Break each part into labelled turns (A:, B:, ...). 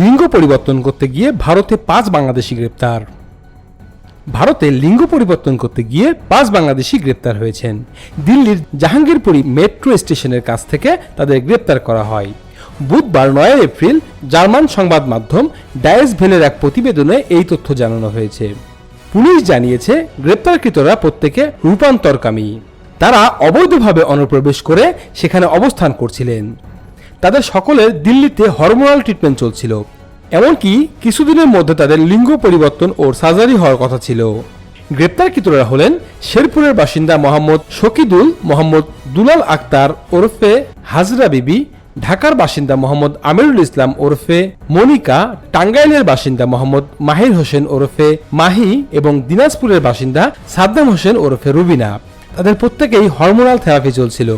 A: লিঙ্গ পরিবর্তন করতে গিয়ে ভারতে পাঁচ বাংলাদেশি গ্রেপ্তার। ভারতে লিঙ্গ পরিবর্তন করতে গিয়ে পাঁচ বাংলাদেশি গ্রেপ্তার হয়েছেন। দিল্লির জাহাঙ্গীরপুরী মেট্রো স্টেশনের কাছ থেকে তাদের গ্রেপ্তার করা হয়। বুধবার নয় এপ্রিল জার্মান সংবাদ মাধ্যম ডায়েস ভেলের এক প্রতিবেদনে এই তথ্য জানানো হয়েছে। পুলিশ জানিয়েছে, গ্রেপ্তারকৃতরা প্রত্যেকে রূপান্তরকামী। তারা অবৈধভাবে অনুপ্রবেশ করে সেখানে অবস্থান করছিলেন। তাদের সকলের দিল্লিতে হরমোনাল ট্রিটমেন্ট চলছিল। এমনকি কিছুদিনের মধ্যে তাদের লিঙ্গ পরিবর্তন ও সার্জারি হওয়ার কথা ছিল। গ্রেপ্তারকৃতরা হলেন শেরপুরের বাসিন্দা মোহাম্মদ শকিদুল মোহাম্মদ দুলাল আক্তার ওরফে হাজরা বিবি, ঢাকার বাসিন্দা মোহাম্মদ আমিরুল ইসলাম ওরফে মনিকা, টাঙ্গাইলের বাসিন্দা মোহাম্মদ মাহির হোসেন ওরফে মাহি এবং দিনাজপুরের বাসিন্দা সাদ্দাম হোসেন ওরফে রুবিনা। তাদের প্রত্যেকেই হরমোনাল থেরাপি চলছিল।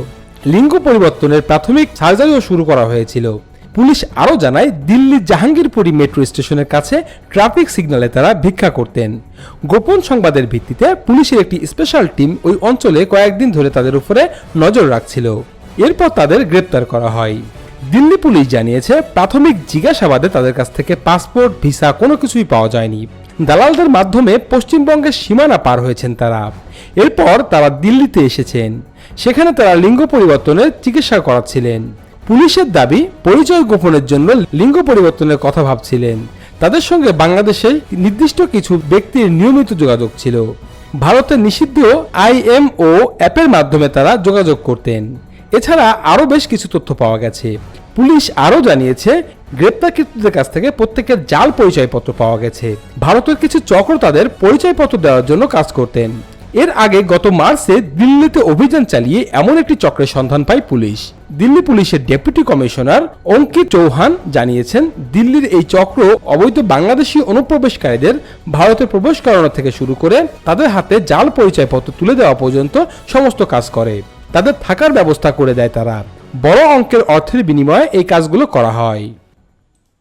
A: লিঙ্গ পরিবর্তনের প্রাথমিক সার্জারিও শুরু করা হয়েছিল। পুলিশ আরও জানায়, দিল্লির জাহাঙ্গীরপুরী মেট্রো স্টেশনের কাছে ট্রাফিক সিগন্যালে তারা ভিক্ষা করতেন। গোপন সংবাদের ভিত্তিতে পুলিশের একটি স্পেশাল টিম ওই অঞ্চলে কয়েকদিন ধরে তাদের উপরে নজর রাখছিল। এরপর তাদের গ্রেপ্তার করা হয়। দিল্লি পুলিশ জানিয়েছে, প্রাথমিক জিজ্ঞাসাবাদে তাদের কাছ থেকে পাসপোর্ট, ভিসা কোনো কিছুই পাওয়া যায়নি। দালালদের মাধ্যমে পশ্চিমবঙ্গের সীমানা পার হয়েছেন তারা। এরপর তারা দিল্লিতে এসেছেন। সেখানে তারা লিঙ্গ পরিবর্তনের চিকিৎসা করাচ্ছিলেন। পুলিশের দাবি, পরিচয় গোপনের জন্য লিঙ্গ পরিবর্তনের কথা ভাবছিলেন। তাদের সঙ্গে বাংলাদেশের নির্দিষ্ট কিছু ব্যক্তির নিয়মিত যোগাযোগ ছিল। ভারতের নিষিদ্ধ আইএমও অ্যাপের মাধ্যমে তারা যোগাযোগ করতেন। এছাড়া আরও বেশ কিছু তথ্য পাওয়া গেছে। পুলিশ আরও জানিয়েছে, গ্রেপ্তারকৃতদের কাছ থেকে প্রত্যেকের জাল পরিচয়পত্র পাওয়া গেছে। ভারতের কিছু চক্র তাদের পরিচয়পত্র দেওয়ার জন্য কাজ করতেন। এর আগে গত মার্চে দিল্লিতে অভিযান চালিয়ে এমন একটি চক্রের সন্ধান পায় পুলিশ। দিল্লি পুলিশের ডেপুটি কমিশনার অঙ্কিত চৌহান জানিয়েছেন, দিল্লির এই চক্র অবৈধ বাংলাদেশি অনুপ্রবেশকারীদের ভারতে প্রবেশ করানো থেকে শুরু করে তাদের হাতে জাল পরিচয়পত্র তুলে দেওয়া পর্যন্ত সমস্ত কাজ করে। তাদের থাকার ব্যবস্থা করে দেয় তারা। বড় অঙ্কের অর্থের বিনিময়ে এই কাজগুলো করা হয়।